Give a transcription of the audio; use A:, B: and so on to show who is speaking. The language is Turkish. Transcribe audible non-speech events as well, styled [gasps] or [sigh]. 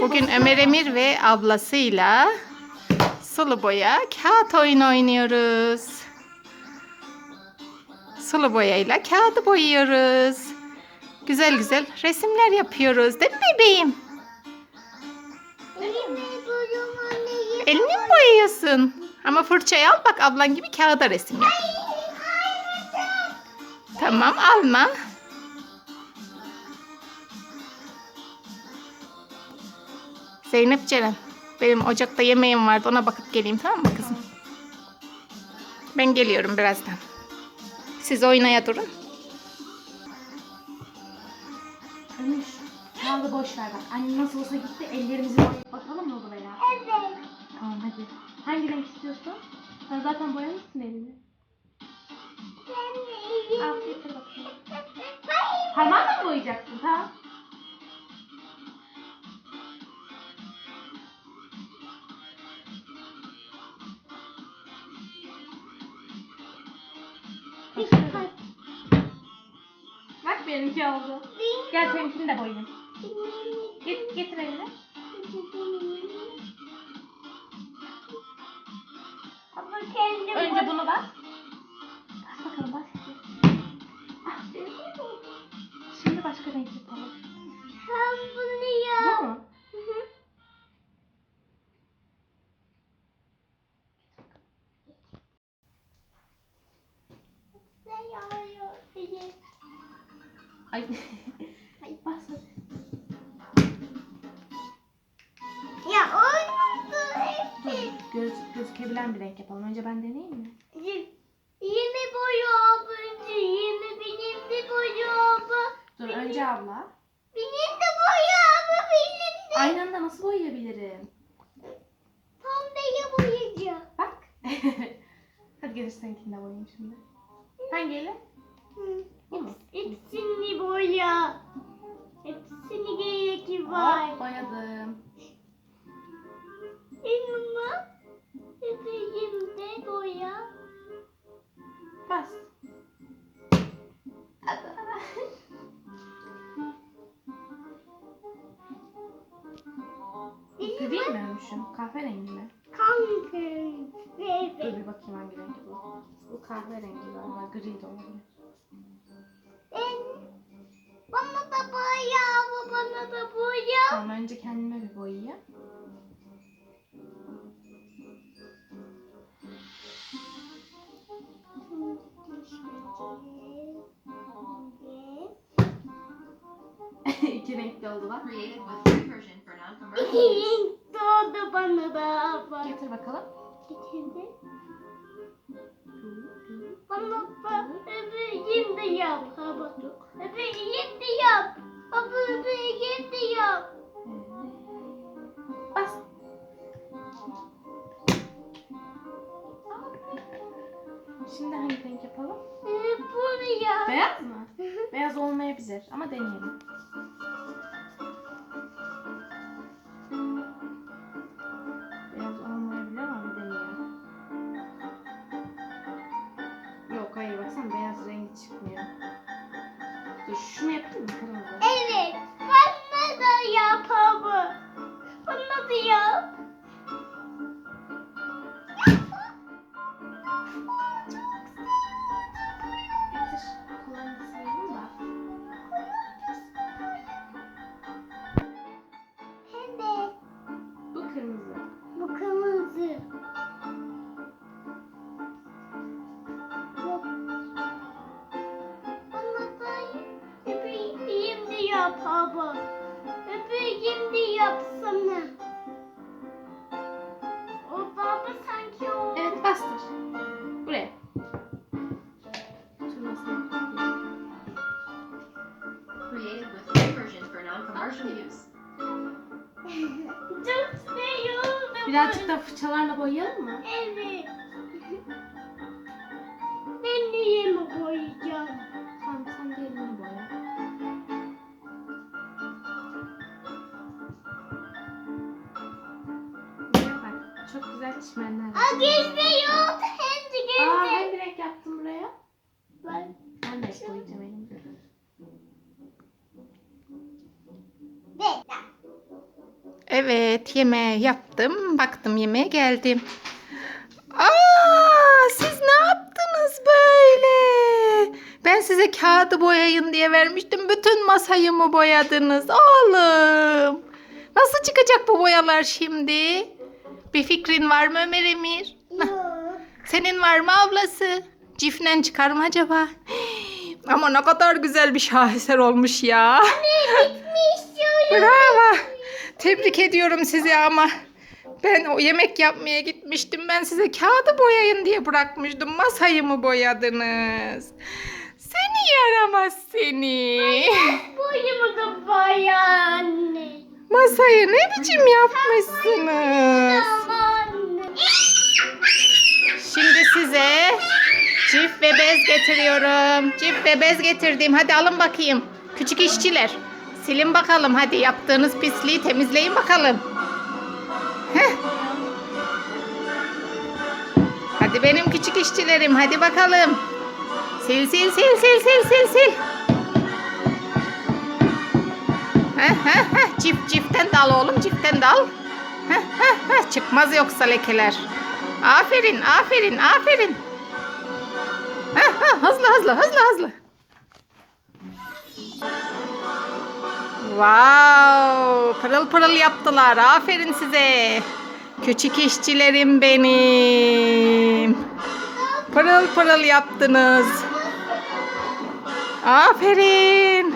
A: Bugün Ömer Emir ve ablasıyla sulu boya kağıt oyunu oynuyoruz. Sulu boyayla kağıdı boyuyoruz. Güzel güzel resimler yapıyoruz değil mi bebeğim? Elini mi boyuyorsun? Ama fırçayı al bak ablan gibi kağıda resim yap. Tamam alma. Zeynep Ceren. Benim ocakta yemeğim vardı ona bakıp geleyim tamam mı kızım? Ben geliyorum birazdan. Siz oynaya durun.
B: Ömür, kağıdı boş ver bak. Annem nasıl olsa gitti. Ellerimizi boyayıp bakalım mı buraya?
C: Evet.
B: Tamam hadi. Hangi renk istiyorsun? Sen zaten boyamışsın elini. Al getir bakayım. Parmağınla mı boyayacaksın? Tamam. Bak benimki oldu. Gel seninkini de boyayayım. Get, getir elini. Önce bunu bas. Bas bakalım bas. Ah, Şimdi başka renk yapalım.
C: Ben bunu ya.
B: Bu mu? Ay. Ay bas hadi.
C: Ya olmadı
B: göz, gözükebilen bir renk yapalım. Önce ben deneyeyim mi?
C: Yeni boya bence. Yeni benim de boya
B: Dur önce abla.
C: Benim de boya benim de.
B: Aynı anda nasıl boyayabilirim?
C: Pembeye boyayacağım.
B: Bak. [laughs] hadi getir seninkini de boyayayım şimdi. Hangi
C: Hepsini boya. Hepsini gerek var.
B: Hop, boyadım.
C: Elma. Bebeğim de boya.
B: Bas. Gri mi ölmüşüm? Kahverengi mi?
C: Kanka.
B: Dur bir bakayım hangi renk bu. Bu kahverengi galiba gri de olabilir.
C: Bana da boya, bana da boya.
B: Tamam önce kendime bir boyayayım. [laughs] İki renkli
D: version for non-commercial use.
C: Doğdu bana da bak.
B: Getir bakalım.
C: Getirdi. Bana da yap. Hava bebeğim de yap.
B: Bas. Şimdi hangi renk yapalım?
C: Ee, Bunu yap.
B: Beyaz mı? Beyaz olmayabilir ama deneyelim. Şunu yapayım mı kırmızı?
C: Yap. Bebeğim de yapsana. O baba sanki o.
B: Evet bastır. Buraya. Şurasını yapayım.
D: Created with free version for non-commercial use. [laughs]
C: Çok seviyorum.
B: Birazcık da fırçalarla boyayalım mı?
C: Evet.
B: Çimenler.
C: Aa gezme yok. Hem de
B: Aa
C: gezme.
B: hangi renk yaptın buraya?
C: Ben
B: Ben de boyayacağım elimi.
C: de.
A: Evet yemeği yaptım. Baktım yemeğe geldim. Aa, siz ne yaptınız böyle? Ben size kağıdı boyayın diye vermiştim. Bütün masayı mı boyadınız? Oğlum. Nasıl çıkacak bu boyalar şimdi? Bir fikrin var mı Ömer Emir?
C: Yok.
A: Senin var mı ablası? Cifnen çıkar mı acaba? [gasps] Ama ne kadar güzel bir şaheser olmuş ya. Bravo. Tebrik ediyorum sizi ama ben o yemek yapmaya gitmiştim. Ben size kağıdı boyayın diye bırakmıştım. Masayı mı boyadınız? Seni yaramaz seni.
C: Boyumu da boya anne.
A: Masayı ne biçim yapmışsınız?
C: Anne.
A: Şimdi size çift ve bez getiriyorum. Çift ve bez getirdim. Hadi alın bakayım. Küçük işçiler. Silin bakalım hadi yaptığınız pisliği temizleyin bakalım. Heh. Hadi benim küçük işçilerim hadi bakalım. Sil sil sil sil sil sil sil. Heh, heh, heh. Çift çiftten dal oğlum çiftten dal. Heh, heh, heh. Çıkmaz yoksa lekeler. Aferin, aferin, aferin. Heh, heh, hızlı, hızlı, hızlı, hızlı. Wow, pırıl pırıl yaptılar. Aferin size. Küçük işçilerim benim. Pırıl pırıl yaptınız. Aferin.